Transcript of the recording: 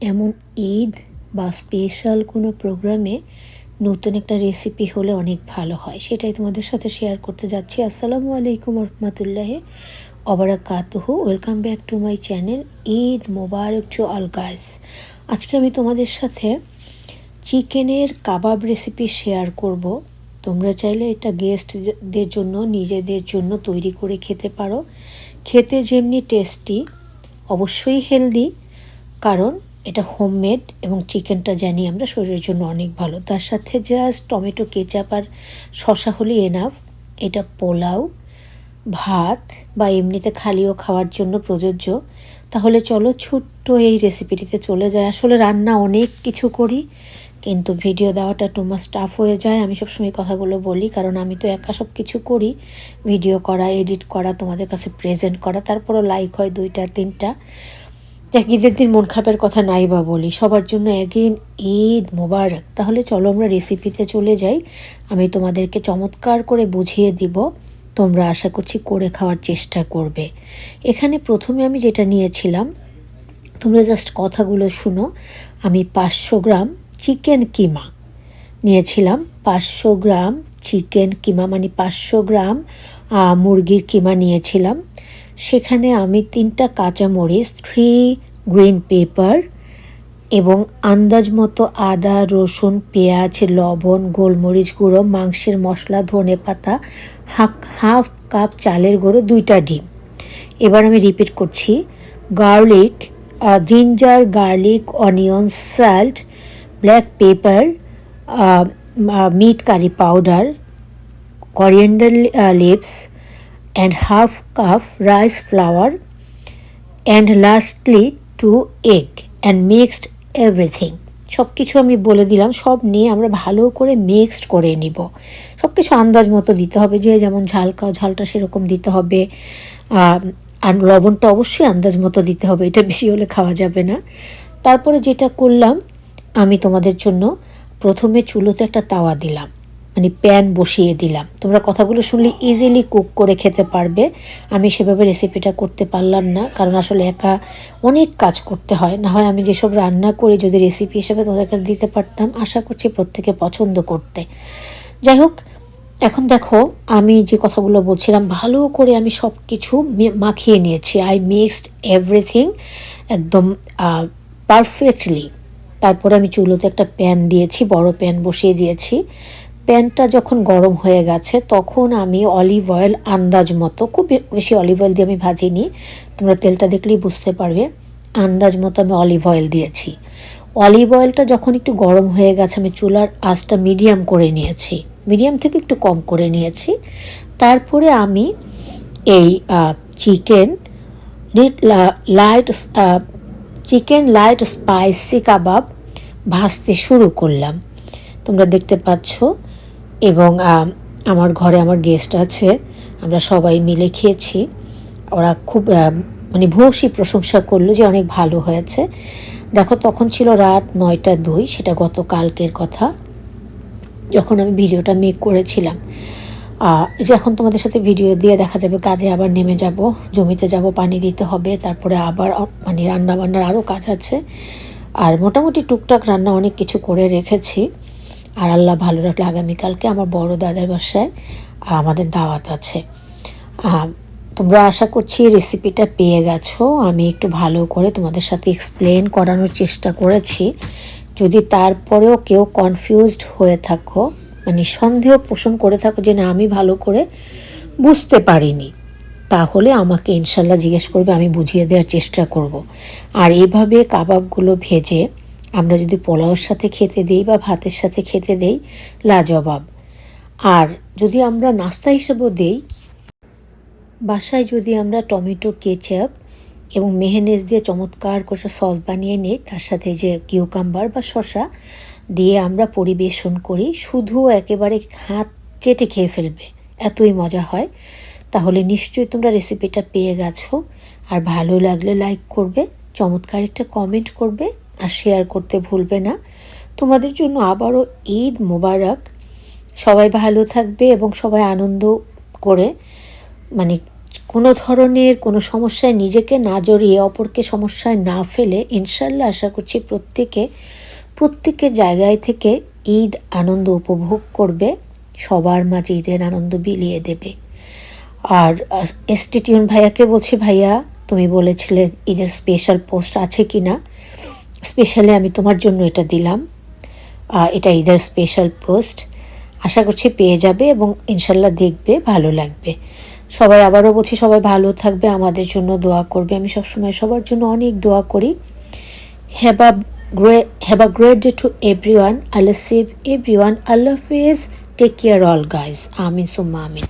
এমন ঈদ বা স্পেশাল কোনো প্রোগ্রামে নতুন একটা রেসিপি হলে অনেক ভালো হয়। সেটাই তোমাদের সাথে শেয়ার করতে যাচ্ছি। আসসালামু আলাইকুম রহমতুল্লাহ অবরাকাতহু welcome back to my channel Eid Mubarak to all guys. আজকে আমি তোমাদের সাথে চিকেনের কাবাব রেসিপি শেয়ার করব। তোমরা চাইলে এটা গেস্টদের জন্য, নিজেদের জন্য তৈরি করে খেতে পারো। খেতে যেমনি টেস্টি অবশ্যই হেলদি কারণ এটা হোমমেড এবং চিকেনটা জানি আমরা শরীরের জন্য অনেক ভালো। তার সাথে জাস্ট টমেটো কেচাপ আর শশা হলে এনাফ এটা পোলাও, ভাত বা এমনিতে খালিও খাওয়ার জন্য প্রযোজ্য। তাহলে চলো ছোট্ট এই রেসিপিটিতে চলে যায় আসলে রান্না অনেক কিছু করি, কিন্তু ভিডিও দেওয়াটা টু মাস টাফ হয়ে যায়। আমি সবসময় কথাগুলো বলি, কারণ আমি তো একা সব কিছু করি। ভিডিও করা এডিট করা, তোমাদের কাছে প্রেজেন্ট করা, তারপরও লাইক হয় দুইটা, তিনটা। দেখ ঈদের দিন মন খাপের কথা নাই বা বলি। সবার জন্য এগেন ঈদ মোবারক। তাহলে চলো আমরা রেসিপিতে চলে যাই। আমি তোমাদেরকে চমৎকার করে বুঝিয়ে দিব। তোমরা আশা করছি করে খাওয়ার চেষ্টা করবে। এখানে প্রথমে আমি যেটা নিয়েছিলাম, তোমরা জাস্ট কথাগুলো শুনো। আমি পাঁচশো গ্রাম চিকেন কিমা নিয়েছিলাম। পাঁচশো গ্রাম চিকেন কিমা মানে পাঁচশো গ্রাম মুরগির কিমা নিয়েছিলাম। সেখানে আমি তিনটা কাঁচামরিচ থ্রি গ্রিন পেপার এবং আন্দাজ মতো আদা, রসুন, পেঁয়াজ, লবণ, গোলমরিচ গুঁড়ো, মাংসের মশলা, ধনে পাতা, হাফ হাফ কাপ চালের গুঁড়ো, দুইটা ডিম। এবার আমি রিপিট করছি। Garlic ginger garlic onion salt black pepper meat curry powder coriander leaves and half cup rice flour and lastly two egg and mixed everything. সব কিছু আমি বলে দিলাম, সব নিয়ে আমরা ভালো করে মিক্সড করে নিব। সব কিছু আন্দাজ মতো দিতে হবে, যে যেমন ঝাল খাও ঝালটা সেরকম দিতে হবে। আর লবণটা অবশ্যই আন্দাজ মতো দিতে হবে, এটা বেশি হলে খাওয়া যাবে না। তারপরে যেটা করলাম, আমি তোমাদের জন্য প্রথমে চুলোতে একটা তাওয়া দিলাম। মানে প্যান বসিয়ে দিলাম। তোমরা কথাগুলো শুনলে ইজিলি কুক করে খেতে পারবে। আমি সেভাবে রেসিপিটা করতে পারলাম না, কারণ আসলে একা অনেক কাজ করতে হয়। না হয় আমি যেসব রান্না করি, যদি রেসিপি হিসেবে তোমাদের কাছে দিতে পারতাম, আশা করছি প্রত্যেকে পছন্দ করতে। যাই হোক, এখন দেখো, আমি যে কথাগুলো বলছিলাম, ভালো করে আমি সব কিছু মাখিয়ে নিয়েছি। আই মিক্সড এভরিথিং একদম পারফেক্টলি তারপরে আমি চুলোতে একটা প্যান দিয়েছি, বড় প্যান বসিয়ে দিয়েছি। প্যানটা যখন গরম হয়ে গেছে, তখন আমি অলিভ অয়েল আন্দাজ মতো, খুব বেশি অলিভ অয়েল দিয়ে আমি ভাজিনি, তোমরা তেলটা দেখলেই বুঝতে পারবে, আন্দাজ মতো আমি অলিভ অয়েল দিয়েছি। অলিভ অয়েলটা যখন একটু গরম হয়ে গেছে, আমি চুলার আঁচটা মিডিয়াম করে নিয়েছি মিডিয়াম থেকে একটু কম করে নিয়েছি। তারপরে আমি এই chicken light chicken light spicy kebab ভাজতে শুরু করলাম। তোমরা দেখতে পাচ্ছ এবং আমার ঘরে আমার গেস্ট আছে, আমরা সবাই মিলে খেয়েছি। ওরা খুব মানে ভূয়সী প্রশংসা করল যে অনেক ভালো হয়েছে। দেখো, তখন ছিল রাত নয়টা দুই, সেটা গত কালকের কথা। যখন আমি ভিডিওটা মেক করেছিলাম যে এখন তোমাদের সাথে ভিডিও দিয়ে দেখা যাবে, কাজে আবার নেমে যাব, জমিতে যাব, পানি দিতে হবে, তারপরে আবার মানে রান্না বান্নার আরও কাজ আছে। আর মোটামুটি টুকটাক রান্না অনেক কিছু করে রেখেছি। আর আল্লাহ ভালো রাখলে আগামীকালকে আমার বড় দাদার বাসায় আমাদের দাওয়াত আছে। তোমরা আশা করছি রেসিপিটা পেয়ে গেছো। আমি একটু ভালো করে তোমাদের সাথে এক্সপ্লেন করানোর চেষ্টা করেছি। যদি তারপরেও কেউ কনফিউজড হয়ে থাকো মানে সন্দেহ পোষণ করে থাকো যে না, আমি ভালো করে বুঝতে পারিনি, তাহলে আমাকে ইনশাল্লাহ জিজ্ঞেস করবে, আমি বুঝিয়ে দেওয়ার চেষ্টা করব। আর এভাবে কাবাবগুলো ভেজে আমরা যদি পোলাওর সাথে খেতে দিই বা ভাতের সাথে খেতে দেই, লাজবাব। আর যদি আমরা নাস্তা হিসেবেও দেই, বাসায় যদি আমরা টমেটো, কেচাপ এবং মেহেনেজ দিয়ে চমৎকার করে সস বানিয়ে নিই, তার সাথে যে কিউকাম্বার বা শশা দিয়ে আমরা পরিবেশন করি, শুধু একেবারে হাত চেটে খেয়ে ফেলবে। এতই মজা হয়। তাহলে নিশ্চয়ই তোমরা রেসিপিটা পেয়ে গেছো। আর ভালো লাগলে লাইক করবে, চমৎকার একটা কমেন্ট করবে। আর শেয়ার করতে ভুলবে না। তোমাদের জন্য আবারও ঈদ মোবারক। সবাই ভালো থাকবে এবং সবাই আনন্দ করে মানে কোনো ধরনের কোনো সমস্যায় নিজেকে না জড়িয়ে অপরকে সমস্যায় না ফেলে ইনশাল্লাহ আশা করছি প্রত্যেকে, প্রত্যেকের জায়গায় থেকে ঈদ আনন্দ উপভোগ করবে, সবার মাঝে ঈদের আনন্দ বিলিয়ে দেবে। আর এসটিটিউন ভাইয়াকে বলছি, ভাইয়া, তুমি বলেছিলে ঈদের স্পেশাল পোস্ট আছে কি না স্পেশালি আমি তোমার জন্য এটা দিলাম। এটা ঈদের স্পেশাল পোস্ট আশা করছি পেয়ে যাবে এবং ইনশাল্লাহ দেখবে, ভালো লাগবে। সবাই আবারও বলছি, সবাই ভালো থাকবে, আমাদের জন্য দোয়া করবে। আমি সবসময় সবার জন্য অনেক দোয়া করি। Have a great have a great day to everyone Allah save everyone আল্লাহ হাফিজ টেক কেয়ার অল গাইজ আমিন সুম্মা আমিন